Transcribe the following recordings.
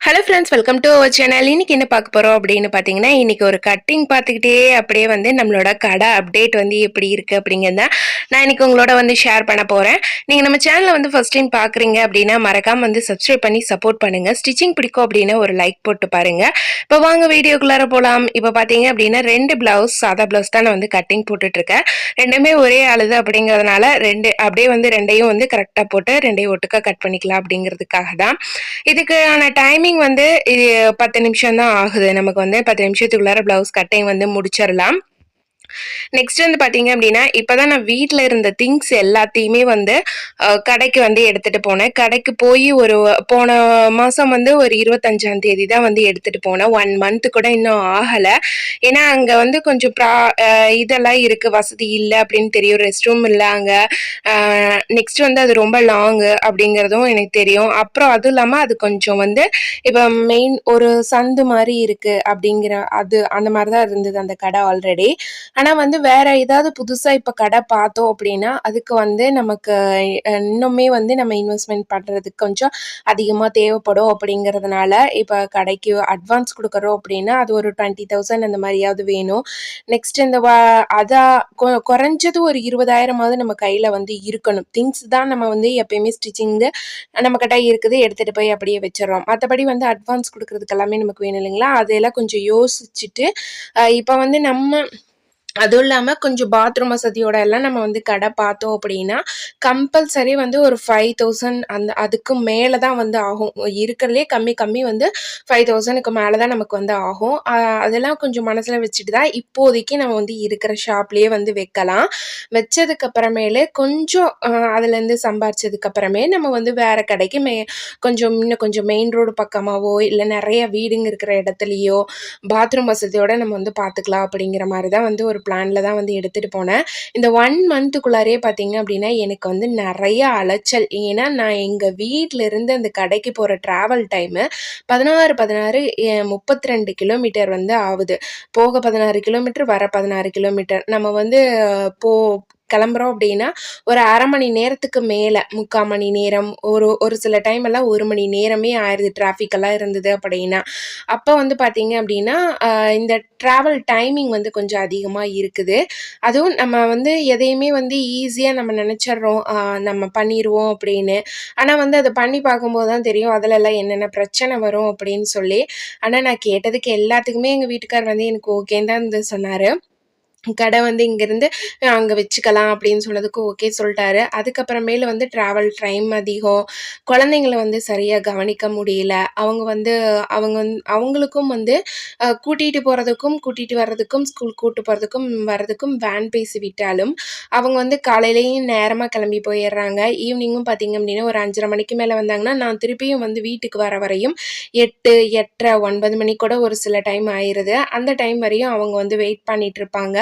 Hello friends welcome to our channel இன்னைக்கு என்ன பார்க்க போகிறோம் அப்படின்னு பார்த்தீங்கன்னா இன்னைக்கு ஒரு கட்டிங் பார்த்துக்கிட்டே அப்படியே வந்து நம்மளோட கடை அப்டேட் வந்து எப்படி இருக்குது அப்படிங்கிறத நான் இன்னைக்கு உங்களோட வந்து ஷேர் பண்ண போகிறேன் நீங்கள் நம்ம சேனலை வந்து ஃபஸ்ட் டைம் பார்க்குறீங்க அப்படின்னா மறக்காம வந்து சப்ஸ்கிரைப் பண்ணி சப்போர்ட் பண்ணுங்கள் ஸ்டிச்சிங் பிடிக்கும் அப்படின்னா ஒரு லைக் போட்டு பாருங்கள் இப்போ வாங்க வீடியோக்குள்ளார போகலாம் இப்போ பார்த்தீங்க அப்படின்னா ரெண்டு ப்ளவுஸ் சாதா ப்ளவுஸ் தான் நான் வந்து கட்டிங் போட்டுட்ருக்கேன். ரெண்டுமே ஒரே அழுது அப்படிங்கிறதுனால ரெண்டு அப்படியே வந்து ரெண்டையும் வந்து கரெக்டாக போட்டு ரெண்டையும் ஒட்டுக்கா கட் பண்ணிக்கலாம் அப்படிங்கிறதுக்காக தான். இதுக்கான டைமிங் வந்து இது பத்து நிமிஷம் தான் ஆகுது. நமக்கு வந்து பத்து நிமிஷத்துக்குள்ளார ப்ளவுஸ் கட்டிங் வந்து முடிச்சிடலாம் நெக்ஸ்ட் வந்து பார்த்தீங்க அப்படின்னா இப்போ தான் நான் வீட்டில் இருந்த திங்ஸ் எல்லாத்தையுமே வந்து கடைக்கு வந்து எடுத்துகிட்டு போனேன். கடைக்கு போய் ஒரு போன மாதம் வந்து ஒரு இருபத்தஞ்சாம் தேதி தான் வந்து எடுத்துகிட்டு போனேன். ஒன் மந்த் கூட இன்னும் ஆகலை. ஏன்னா அங்கே வந்து கொஞ்சம் ப்ரா இதெல்லாம் இருக்குது வசதி இல்லை அப்படின்னு தெரியும். ரெஸ்ட் ரூம் இல்லை அங்கே நெக்ஸ்ட் வந்து அது ரொம்ப லாங்கு அப்படிங்கிறதும் எனக்கு தெரியும். அப்புறம் அதுவும் இல்லாமல் அது கொஞ்சம் வந்து இப்போ மெயின் ஒரு சந்து மாதிரி இருக்குது அப்படிங்கிற அது அந்த மாதிரி தான் இருந்தது அந்த கடை ஆல்ரெடி ஆனால் வந்து வேற ஏதாவது புதுசாக இப்போ கடை பார்த்தோம் அப்படின்னா அதுக்கு வந்து நமக்கு இன்னுமே வந்து நம்ம இன்வெஸ்ட்மெண்ட் பண்ணுறதுக்கு கொஞ்சம் அதிகமாக தேவைப்படும் அப்படிங்கிறதுனால இப்போ கடைக்கு அட்வான்ஸ் கொடுக்குறோம் அப்படின்னா அது ஒரு டுவெண்ட்டி தௌசண்ட் அந்த மாதிரியாவது வேணும். நெக்ஸ்ட் இந்த வா அதான் கொ- குறைஞ்சது ஒரு இருபதாயிரமாவது நம்ம கையில் வந்து இருக்கணும். திங்ஸ் தான் நம்ம வந்து எப்பயுமே ஸ்டிச்சிங் நம்ம கிட்ட இருக்குது எடுத்துகிட்டு போய் அப்படியே வச்சிடறோம். மற்றபடி வந்து அட்வான்ஸ் கொடுக்குறதுக்கு எல்லாமே நமக்கு வேணும் இல்லைங்களா? அதையெல்லாம் கொஞ்சம் யோசிச்சுட்டு இப்போ வந்து நம்ம அதுவும் இல்லாமல் கொஞ்சம் பாத்ரூம் வசதியோட எல்லாம் நம்ம வந்து கடை பார்த்தோம் அப்படின்னா கம்பல்சரி வந்து ஒரு ஃபைவ் தௌசண்ட் அந்த அதுக்கு மேலே தான் வந்து ஆகும். இருக்கிறதுலே கம்மி கம்மி வந்து ஃபைவ் தௌசண்ட்க்கு மேலே தான் நமக்கு வந்து ஆகும். அதெல்லாம் கொஞ்சம் மனசில் வச்சுட்டு தான் இப்போதைக்கு நம்ம வந்து இருக்கிற ஷாப்லேயே வந்து வைக்கலாம். வச்சதுக்கப்புறமேலே கொஞ்சம் அதுலேருந்து சம்பாரிச்சதுக்கு அப்புறமே நம்ம வந்து வேறு கடைக்கு மே கொஞ்சம் இன்னும் கொஞ்சம் மெயின் ரோடு பக்கமாகவோ இல்லை நிறைய வீடுங்க இருக்கிற இடத்துலையோ பாத்ரூம் வசதியோட நம்ம வந்து பார்த்துக்கலாம் அப்படிங்கிற மாதிரி தான் வந்து ஒரு பிளானில் தான் வந்து எடுத்துகிட்டு போனேன். இந்த ஒன் மந்த்துக்குள்ளாரே பார்த்தீங்க அப்படின்னா எனக்கு வந்து நிறைய அலைச்சல். ஏன்னா நான் எங்கள் வீட்டில் இருந்து அந்த கடைக்கு போகிற ட்ராவல் டைமு பதினாறு பதினாறு முப்பத்தி ரெண்டு கிலோமீட்டர் வந்து ஆகுது போக பதினாறு கிலோமீட்டர் வர பதினாறு கிலோமீட்டர் நம்ம வந்து போ கிளம்புறோம் அப்படின்னா ஒரு அரை மணி நேரத்துக்கு மேலே முக்கால் மணி நேரம் ஒரு ஒரு சில டைம் எல்லாம் ஒரு மணி நேரமே ஆயிடுது டிராஃபிக் எல்லாம் இருந்தது அப்படின்னா. அப்போ வந்து பார்த்தீங்க அப்படின்னா இந்த ட்ராவல் டைமிங் வந்து கொஞ்சம் அதிகமாக இருக்குது. அதுவும் நம்ம வந்து எதையுமே வந்து ஈஸியாக நம்ம நினச்சிட்றோம் நம்ம பண்ணிடுவோம் அப்படின்னு. ஆனால் வந்து அதை பண்ணி பார்க்கும்போது தான் தெரியும் அதிலெல்லாம் என்னென்ன பிரச்சனை வரும் அப்படின்னு சொல்லி. ஆனால் நான் கேட்டதுக்கு எல்லாத்துக்குமே எங்கள் வீட்டுக்கார் வந்து எனக்கு ஓகேன்னு தான் வந்து சொன்னார். கடை வந்து இங்கேருந்து அங்கே வச்சுக்கலாம் அப்படின்னு சொன்னதுக்கு ஓகே சொல்லிட்டாரு. அதுக்கப்புறமேல வந்து ட்ராவல் டைம் அதிகம். குழந்தைங்கள வந்து சரியாக கவனிக்க முடியல. அவங்க வந்து அவங்க வந்து அவங்களுக்கும் வந்து கூட்டிகிட்டு போகிறதுக்கும் கூட்டிகிட்டு வர்றதுக்கும் ஸ்கூல் கூட்டு போகிறதுக்கும் வர்றதுக்கும் வேன் பேசி விட்டாலும் அவங்க வந்து காலையிலேயும் நேரமாக கிளம்பி போயிடுறாங்க. ஈவினிங்கும் பார்த்தீங்க அப்படின்னா ஒரு அஞ்சரை மணிக்கு மேலே வந்தாங்கன்னா நான் திருப்பியும் வந்து வீட்டுக்கு வர வரையும் எட்டு எட்டரை ஒன்பது மணி கூட ஒரு சில டைம் ஆயிடுது அந்த டைம் வரையும் அவங்க வந்து வெயிட் பண்ணிகிட்ருப்பாங்க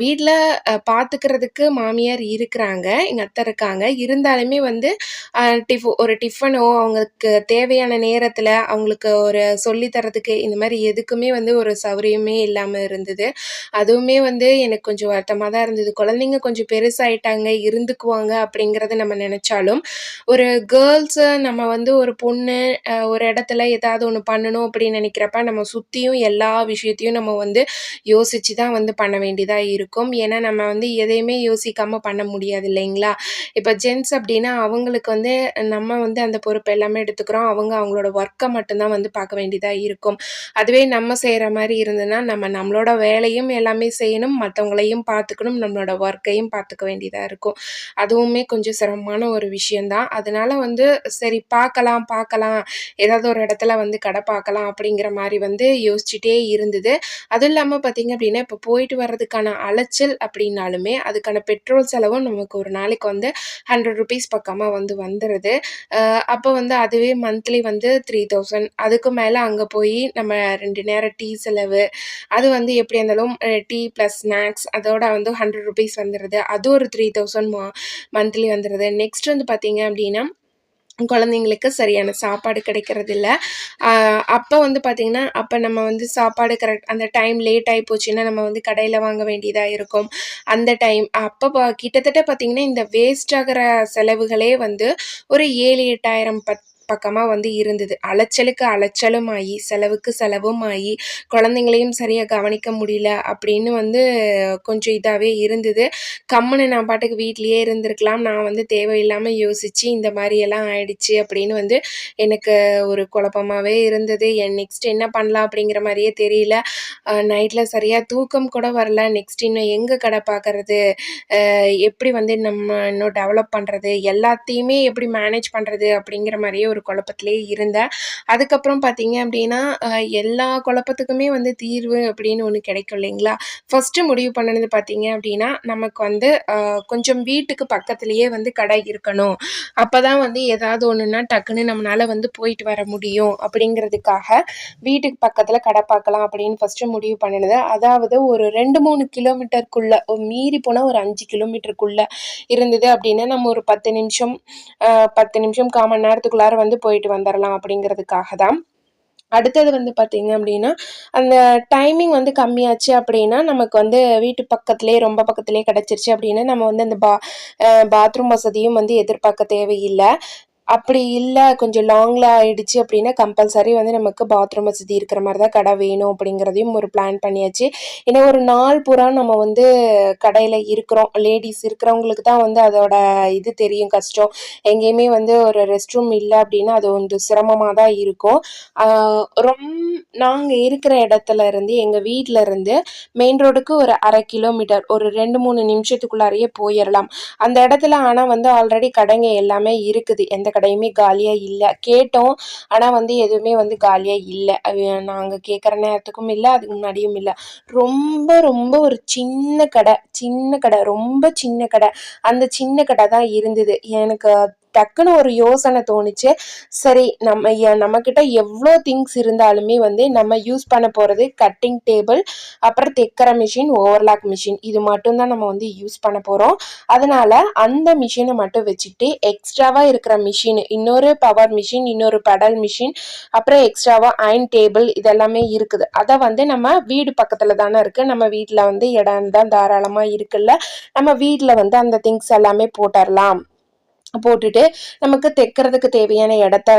வீட்டில் பார்த்துக்கிறதுக்கு மாமியார் இருக்கிறாங்க. எங்கள் அத்தை இருக்காங்க. இருந்தாலுமே வந்து டிஃப் ஒரு டிஃபனோ அவங்களுக்கு தேவையான நேரத்தில் அவங்களுக்கு ஒரு சொல்லித் தரதுக்கு இந்த மாதிரி எதுக்குமே வந்து ஒரு சௌரியமே இல்லாமல் இருந்தது. அதுவுமே வந்து எனக்கு கொஞ்சம் வருத்தமாக தான் இருந்தது. குழந்தைங்க கொஞ்சம் பெருசாயிட்டாங்க இருந்துக்குவாங்க அப்படிங்கிறத நம்ம நினச்சாலும் ஒரு கேர்ள்ஸு நம்ம வந்து ஒரு பொண்ணு ஒரு இடத்துல ஏதாவது ஒன்று பண்ணணும் அப்படின்னு நினைக்கிறப்ப நம்ம சுற்றியும் எல்லா விஷயத்தையும் நம்ம வந்து யோசித்து தான் வந்து பண்ண வேண்டியதாக இருக்கும். ஏன்னா நம்ம வந்து எதையுமே யோசிக்காமல் பண்ண முடியாது இல்லைங்களா? இப்போ ஜென்ஸ் அப்படின்னா அவங்களுக்கு வந்து நம்ம வந்து அந்த பொறுப்பு எல்லாமே எடுத்துக்கிறோம். அவங்க அவங்களோட ஒர்க்கை மட்டும்தான் வந்து பார்க்க வேண்டியதாக இருக்கும். அதுவே நம்ம செய்கிற மாதிரி இருந்ததுன்னா நம்ம நம்மளோட வேலையும் எல்லாமே செய்யணும். மற்றவங்களையும் பார்த்துக்கணும். நம்மளோட ஒர்க்கையும் பார்த்துக்க வேண்டியதாக இருக்கும். அதுவுமே கொஞ்சம் சிரமமான ஒரு விஷயந்தான் அதனால வந்து சரி பார்க்கலாம் பார்க்கலாம். ஏதாவது ஒரு இடத்துல வந்து கடை பார்க்கலாம் அப்படிங்கிற மாதிரி வந்து யோசிச்சுட்டே இருந்தது. அதுவும் இல்லாமல் பார்த்தீங்க அப்படின்னா இப்போ போயிட்டு வர்றதுக்கான அலைச்சல் அப்படின்னாலுமே அதுக்கான பெட்ரோல் செலவும் நமக்கு ஒரு நாளைக்கு வந்து ஹண்ட்ரட் ருபீஸ் பக்கமாக வந்து வந்துடுது அப்போ வந்து அதுவே மந்த்லி வந்து த்ரீ தௌசண்ட் அதுக்கு மேலே அங்கே போய் நம்ம ரெண்டு நேரம் டீ செலவு அது வந்து எப்படி இருந்தாலும் டீ ப்ளஸ் ஸ்நாக்ஸ் அதோட வந்து ஹண்ட்ரட் ருபீஸ் வந்துடுது அது ஒரு த்ரீ தௌசண்ட் மந்த்லி வந்துடுது நெக்ஸ்ட் வந்து பார்த்தீங்க அப்படின்னா குழந்தைங்களுக்கு சரியான சாப்பாடு கிடைக்கிறதில்ல. அப்போ வந்து பார்த்திங்கன்னா அப்போ நம்ம வந்து சாப்பாடு கரெக்ட் அந்த டைம் லேட் ஆகி போச்சுன்னா நம்ம வந்து கடையில் வாங்க வேண்டியதாக இருக்கும். அந்த டைம் அப்போ கிட்டத்தட்ட பார்த்திங்கன்னா இந்த வேஸ்ட் ஆகிற செலவுகளே வந்து ஒரு ஏழு எட்டாயிரம் பத் பக்கமாக வந்து இருந்தது. அலைச்சலுக்கு அலைச்சலும் ஆகி செலவுக்கு செலவும் ஆகி குழந்தைங்களையும் சரியாக கவனிக்க முடியல அப்படின்னு வந்து கொஞ்சம் இதாகவே இருந்தது. கம்முன்னு நான் பாட்டுக்கு வீட்லேயே இருந்திருக்கலாம். நான் வந்து தேவையில்லாமல் யோசித்து இந்த மாதிரியெல்லாம் ஆயிடுச்சு அப்படின்னு வந்து எனக்கு ஒரு குழப்பமாகவே இருந்தது. என் நெக்ஸ்ட் என்ன பண்ணலாம் அப்படிங்கிற மாதிரியே தெரியல. நைட்டில் சரியாக தூக்கம் கூட வரல. நெக்ஸ்ட் இன்னும் எங்கே கடை பார்க்குறது எப்படி வந்து நம்ம இன்னும் டெவலப் பண்ணுறது எல்லாத்தையுமே எப்படி மேனேஜ் பண்ணுறது அப்படிங்கிற மாதிரியே ஒரு குழப்பத்திலே இருந்தேன். அதுக்கப்புறம் பார்த்தீங்க அப்படின்னா எல்லா குழப்பத்துக்குமே வந்து தீர்வு அப்படின்னு ஒன்று கிடைக்கும் இல்லைங்களா? ஃபஸ்ட்டு முடிவு பண்ணினது பார்த்தீங்க அப்படின்னா நமக்கு வந்து கொஞ்சம் வீட்டுக்கு பக்கத்துலேயே வந்து கடை இருக்கணும். அப்போ தான் வந்து ஏதாவது ஒன்றுனா டக்குன்னு நம்மளால் வந்து போயிட்டு வர முடியும் அப்படிங்கிறதுக்காக வீட்டுக்கு பக்கத்தில் கடை பார்க்கலாம் அப்படின்னு ஃபஸ்ட்டு முடிவு பண்ணினது. அதாவது ஒரு ரெண்டு மூணு கிலோமீட்டருக்குள்ளே மீறி போனால் ஒரு அஞ்சு கிலோமீட்டருக்குள்ளே இருந்தது அப்படின்னா நம்ம ஒரு பத்து நிமிஷம் பத்து நிமிஷம் கால் மணி நேரத்துக்குள்ளார வந்து போயிட்டு வந்துடலாம் அப்படிங்கிறதுக்காக தான். அடுத்தது வந்து பார்த்திங்க அப்படின்னா அந்த டைமிங் வந்து கம்மியாச்சு அப்படின்னா நமக்கு வந்து வீட்டு பக்கத்துலேயே ரொம்ப பக்கத்துலேயே கிடச்சிருச்சு அப்படின்னா நம்ம வந்து அந்த பா பாத்ரூம் வசதியும் வந்து எதிர்பார்க்க தேவையில்லை. அப்படி இல்லை கொஞ்சம் லாங்கில் ஆகிடுச்சு அப்படின்னா கம்பல்சரி வந்து நமக்கு பாத்ரூம் வசதி இருக்கிற மாதிரி தான் கடை வேணும் அப்படிங்கிறதையும் ஒரு பிளான் பண்ணியாச்சு. ஏன்னா ஒரு நாள் பூரா நம்ம வந்து கடையில் இருக்கிறோம். லேடிஸ் இருக்கிறவங்களுக்கு தான் வந்து அதோட இது தெரியும் கஷ்டம். எங்கேயுமே வந்து ஒரு ரெஸ்ட் ரூம் இல்லை அப்படின்னா அது வந்து சிரமமாக தான் இருக்கும் ரொம் நாங்கள் இருக்கிற இடத்துல இருந்து எங்கள் வீட்டில் இருந்து மெயின் ரோடுக்கு ஒரு அரை கிலோமீட்டர் ஒரு ரெண்டு மூணு நிமிஷத்துக்குள்ளாரையே போயிடலாம் அந்த இடத்துல ஆனால் வந்து ஆல்ரெடி கடைங்க எல்லாமே இருக்குது. எந்த கடையுமே காலியாக இல்லை. கேட்டோம். ஆனால் வந்து எதுவுமே வந்து காலியாக இல்லை. நாங்கள் கேட்குற நேரத்துக்கும் இல்லை அதுக்கு முன்னாடியும் இல்லை. ரொம்ப ரொம்ப ஒரு சின்ன கடை சின்ன கடை ரொம்ப சின்ன கடை. அந்த சின்ன கடை தான் இருந்தது. எனக்கு டக்குன்னு ஒரு யோசனை தோணுச்சு. சரி நம்ம நம்மக்கிட்ட எவ்வளோ திங்ஸ் இருந்தாலுமே வந்து நம்ம யூஸ் பண்ண போகிறது கட்டிங் டேபிள் அப்புறம் தைக்கிற மிஷின் ஓவர்லாக் மிஷின் இது மட்டும்தான் நம்ம வந்து யூஸ் பண்ண போகிறோம் அதனால் அந்த மிஷினை மட்டும் வச்சுக்கிட்டு எக்ஸ்ட்ராவாக இருக்கிற மிஷின் இன்னொரு பவர் மிஷின் இன்னொரு பெடல் மிஷின் அப்புறம் எக்ஸ்ட்ராவாக அயன் டேபிள் இதெல்லாமே இருக்குது. அதை வந்து நம்ம வீடு பக்கத்தில் தானே இருக்குது நம்ம வீட்டில் வந்து இடம் தான் தாராளமாக இருக்குல்ல. நம்ம வீட்டில் வந்து அந்த திங்ஸ் எல்லாமே போட்டுடலாம் போட்டுட்டு நமக்கு தைக்கிறதுக்கு தேவையான இடத்த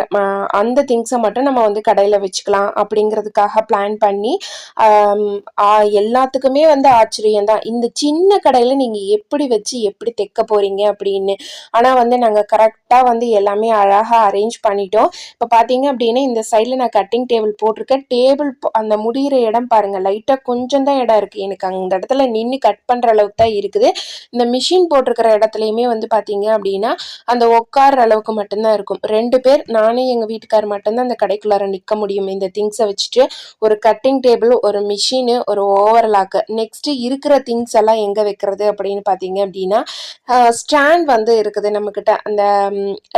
அந்த திங்ஸை மட்டும் நம்ம வந்து கடையில் வச்சுக்கலாம் அப்படிங்கிறதுக்காக பிளான் பண்ணி எல்லாத்துக்குமே வந்து ஆச்சரியம் தான். இந்த சின்ன கடையில் நீங்கள் எப்படி வச்சு எப்படி தைக்க போகிறீங்க அப்படின்னு. ஆனால் வந்து நாங்கள் கரெக்டாக வந்து எல்லாமே அழகாக அரேஞ்ச் பண்ணிட்டோம். இப்போ பார்த்தீங்க அப்படின்னா இந்த சைடில் நான் கட்டிங் டேபிள் போட்டிருக்கேன். டேபிள் அந்த முடிகிற இடம் பாருங்கள் லைட்டாக கொஞ்சம் தான் இடம் இருக்குது எனக்கு அந்த இடத்துல நின்று கட் பண்ணுற அளவுக்கு தான் இருக்குது. இந்த மிஷின் போட்டிருக்கிற இடத்துலையுமே வந்து பார்த்தீங்க அப்படின்னா அந்த உட்கார அளவுக்கு மட்டும்தான் இருக்கும். ரெண்டு பேர் நானே எங்கள் வீட்டுக்கார் மட்டும்தான் அந்த கடைக்குள்ளார நிற்க முடியும். இந்த திங்ஸை வச்சுட்டு ஒரு கட்டிங் டேபிள் ஒரு மிஷினு ஒரு ஓவர்லாக்கு நெக்ஸ்ட்டு இருக்கிற திங்ஸ் எல்லாம் எங்கே வைக்கிறது அப்படின்னு பார்த்தீங்க அப்படின்னா ஸ்டாண்ட் வந்து இருக்குது நம்மக்கிட்ட அந்த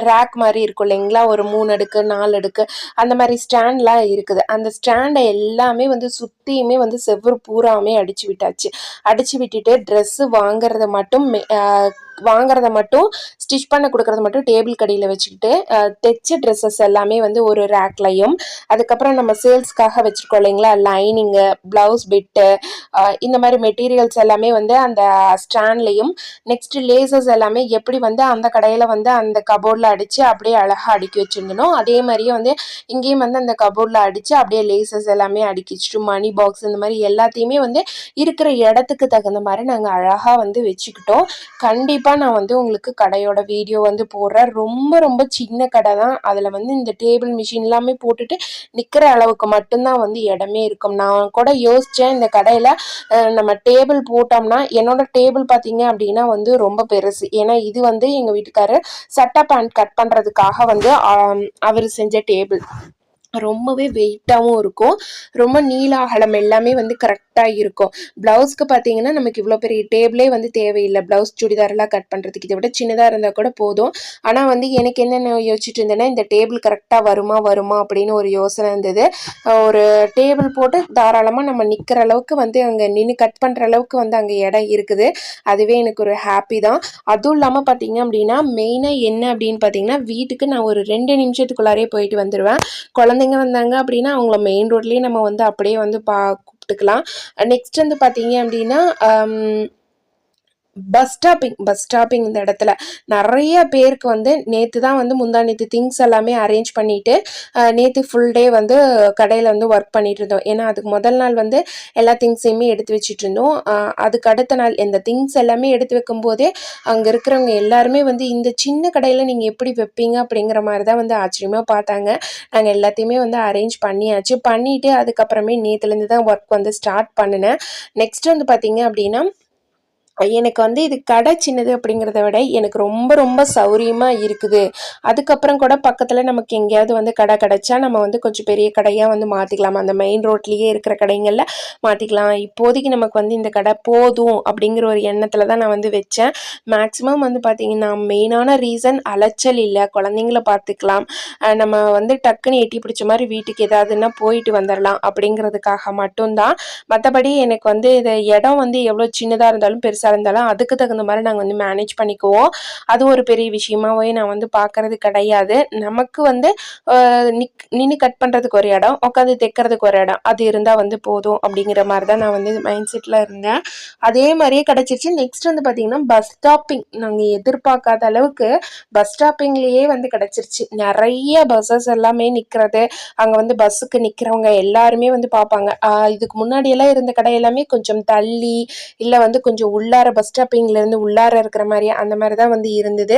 ரேக் மாதிரி இருக்கும் இல்லைங்களா? ஒரு மூணு அடுக்கு நாலு அடுக்கு அந்த மாதிரி ஸ்டாண்ட்லாம் இருக்குது. அந்த ஸ்டாண்டை எல்லாமே வந்து சுற்றியுமே வந்து செவ்வறு பூராமே அடித்து விட்டாச்சு. அடித்து விட்டுட்டு ட்ரெஸ்ஸு வாங்குறத மட்டும் வாங்குறத மட்டும் ஸ்டிச் பண்ண கொடுக்குறத மட்டும் டேபிள் கடியில் வச்சுக்கிட்டு தைச்ச ட்ரெஸ்ஸஸ் எல்லாமே வந்து ஒரு ரேக்லையும் அதுக்கப்புறம் நம்ம சேல்ஸ்க்காக வச்சுருக்கோம் இல்லைங்களா? லைனிங்கு ப்ளவுஸ் பிட்டு இந்த மாதிரி மெட்டீரியல்ஸ் எல்லாமே வந்து அந்த ஸ்டாண்ட்லேயும் நெக்ஸ்ட் லேசஸ் எல்லாமே எப்படி வந்து அந்த கடையில் வந்து அந்த கபோர்டில் அடித்து அப்படியே அழகாக அடுக்கி வச்சுருந்தனும் அதே மாதிரியே வந்து இங்கேயும் வந்து அந்த கபோர்டில் அடித்து அப்படியே லேசஸ் எல்லாமே அடுக்கி வச்சுட்டு மணி பாக்ஸ் இந்த மாதிரி எல்லாத்தையுமே வந்து இருக்கிற இடத்துக்கு தகுந்த மாதிரி நாங்கள் அழகாக வந்து வச்சுக்கிட்டோம். கண்டிப்பாக கண்டிப்பாக நான் வந்து உங்களுக்கு கடையோட வீடியோ வந்து போடுறேன். ரொம்ப ரொம்ப சின்ன கடை தான். அதில் வந்து இந்த டேபிள் மிஷின் எல்லாமே போட்டுட்டு நிற்கிற அளவுக்கு மட்டும்தான் வந்து இடமே இருக்கும். நான் கூட யோசித்தேன் இந்த கடையில் நம்ம டேபிள் போட்டோம்னா என்னோட டேபிள் பார்த்தீங்க அப்படின்னா வந்து ரொம்ப பெருசு. ஏன்னா இது வந்து எங்கள் வீட்டுக்காரர் சட்டை பேண்ட் கட் பண்ணுறதுக்காக வந்து அவர் செஞ்ச டேபிள் ரொம்பவே வெயிட்டாகவும் இருக்கும். ரொம்ப நீள அகலம் எல்லாமே வந்து கரெக்டாக இருக்கும். ப்ளவுஸ்க்கு பார்த்தீங்கன்னா நமக்கு இவ்வளோ பெரிய டேபிளே வந்து தேவையில்லை. ப்ளவுஸ் சுடிதாரெல்லாம் கட் பண்ணுறதுக்கு இதை விட சின்னதாக இருந்தால் கூட போதும். ஆனால் வந்து எனக்கு என்னென்ன யோசிச்சுட்டு இருந்தேன்னா இந்த டேபிள் கரெக்டாக வருமா வருமா அப்படின்னு ஒரு யோசனை இருந்தது. ஒரு டேபிள் போட்டு தாராளமாக நம்ம நிற்கிற அளவுக்கு வந்து அங்கே நின்று கட் பண்ணுற அளவுக்கு வந்து அங்கே இடம் இருக்குது. அதுவே எனக்கு ஒரு ஹாப்பி தான். அதுவும் இல்லாமல் பார்த்தீங்க அப்படின்னா மெயினாக என்ன அப்படின்னு பார்த்தீங்கன்னா வீட்டுக்கு நான் ஒரு ரெண்டு நிமிஷத்துக்குள்ளாரே போயிட்டு வந்துடுவேன் குழந்தை குழந்தைங்க வந்தாங்க அப்படின்னா அவங்கள மெயின் ரோட்லேயே நம்ம வந்து அப்படியே வந்து பா கூப்பிட்டுக்கலாம். நெக்ஸ்ட் வந்து பார்த்தீங்க அப்படின்னா பஸ் ஸ்டாப்பிங் பஸ் ஸ்டாப்பிங் இந்த இடத்துல. நிறைய பேருக்கு வந்து நேற்று தான் வந்து முந்தா நேற்று திங்ஸ் எல்லாமே அரேஞ்ச் பண்ணிவிட்டு நேற்று ஃபுல் டே வந்து கடையில் வந்து ஒர்க் பண்ணிட்டு இருந்தோம். ஏன்னா அதுக்கு முதல் நாள் வந்து எல்லா திங்ஸையுமே எடுத்து வச்சுட்டு இருந்தோம். அதுக்கு அடுத்த நாள் இந்த திங்ஸ் எல்லாமே எடுத்து வைக்கும்போதே அங்கே இருக்கிறவங்க எல்லாருமே வந்து இந்த சின்ன கடையில் நீங்கள் எப்படி வைப்பீங்க அப்படிங்கிற மாதிரி தான் வந்து ஆச்சரியமாக பார்த்தாங்க. நாங்கள் எல்லாத்தையுமே வந்து அரேஞ்ச் பண்ணியாச்சு. பண்ணிவிட்டு அதுக்கப்புறமே நேற்றுலேருந்து தான் ஒர்க் வந்து ஸ்டார்ட் பண்ணினேன். நெக்ஸ்ட் வந்து பார்த்தீங்க அப்படின்னா எனக்கு வந்து இது கடை சின்னது அப்படிங்கிறத விட எனக்கு ரொம்ப ரொம்ப சௌரியமாக இருக்குது. அதுக்கப்புறம் கூட பக்கத்தில் நமக்கு எங்கேயாவது வந்து கடை கிடச்சா நம்ம வந்து கொஞ்சம் பெரிய கடையாக வந்து மாற்றிக்கலாம் அந்த மெயின் ரோட்லேயே இருக்கிற கடைங்களில் மாற்றிக்கலாம் இப்போதைக்கு நமக்கு வந்து இந்த கடை போதும் அப்படிங்கிற ஒரு எண்ணத்தில் தான் நான் வந்து வச்சேன். மேக்ஸிமம் வந்து பார்த்திங்கன்னா மெயினான ரீசன் அலைச்சல் இல்லை. குழந்தைங்கள பார்த்துக்கலாம். நம்ம வந்து டக்குன்னு எட்டி பிடிச்ச மாதிரி வீட்டுக்கு ஏதாவதுன்னா போயிட்டு வந்துடலாம் அப்படிங்கிறதுக்காக மட்டும்தான். மற்றபடி எனக்கு வந்து இந்த இடம் வந்து எவ்வளோ சின்னதாக இருந்தாலும் பெருசாக பெருசாக இருந்தாலும் அதுக்கு தகுந்த மாதிரி நாங்கள் வந்து மேனேஜ் பண்ணிக்குவோம். அது ஒரு பெரிய விஷயமாவே நான் வந்து பார்க்கறது கிடையாது. நமக்கு வந்து நிக் நின்று கட் பண்ணுறதுக்கு ஒரு இடம் உட்காந்து தைக்கிறதுக்கு ஒரு இடம். அது இருந்தால் வந்து போதும் அப்படிங்கிற மாதிரி தான் நான் வந்து மைண்ட் செட்டில் இருந்தேன். அதே மாதிரியே கிடச்சிருச்சு. நெக்ஸ்ட் வந்து பார்த்திங்கன்னா பஸ் ஸ்டாப்பிங் நாங்கள் எதிர்பார்க்காத அளவுக்கு பஸ் ஸ்டாப்பிங்லேயே வந்து கிடச்சிருச்சு. நிறைய பஸ்ஸஸ் எல்லாமே நிற்கிறது அங்கே வந்து பஸ்ஸுக்கு நிற்கிறவங்க எல்லாருமே வந்து பார்ப்பாங்க. இதுக்கு முன்னாடியெல்லாம் இருந்த கடை எல்லாமே கொஞ்சம் தள்ளி இல்லை வந்து கொஞ்சம் உள்ள உள்ளார பஸ் ஸ்டாப்பிங்லேருந்து உள்ளார இருக்கிற மாதிரி அந்த மாதிரி தான் வந்து இருந்தது.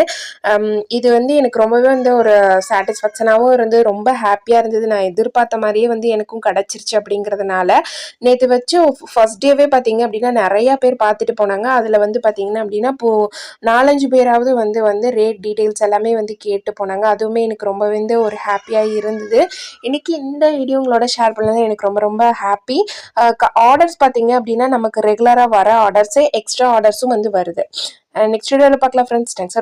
இது வந்து எனக்கு ரொம்பவே வந்து ஒரு சாட்டிஸ்ஃபேக்ஷனாகவும் இருந்து ரொம்ப ஹாப்பியாக இருந்தது. நான் எதிர்பார்த்த மாதிரியே வந்து எனக்கும் கிடச்சிருச்சு அப்படிங்கிறதுனால. நேற்று வச்சு ஃபஸ்ட் டேவே பார்த்தீங்க அப்படின்னா நிறையா பேர் பார்த்துட்டு போனாங்க. அதில் வந்து பார்த்தீங்கன்னா அப்படின்னா இப்போது நாலஞ்சு பேராவது வந்து வந்து ரேட் டீட்டெயில்ஸ் எல்லாமே வந்து கேட்டு போனாங்க. அதுவுமே எனக்கு ரொம்ப வந்து ஒரு ஹாப்பியாக இருந்தது. இன்றைக்கி இந்த வீடியோ உங்களோட ஷேர் பண்ணது எனக்கு ரொம்ப ரொம்ப ஹாப்பி ஆர்டர்ஸ் பார்த்தீங்க அப்படின்னா நமக்கு ரெகுலராக வர ஆர்டர்ஸே எக்ஸ்ட்ரா ஆர்டர்ஸும் வந்து வருது. நெக்ஸ்ட் வீடியோவில் பார்க்கலாம் ஃப்ரெண்ட்ஸ் தேங்க்ஸ்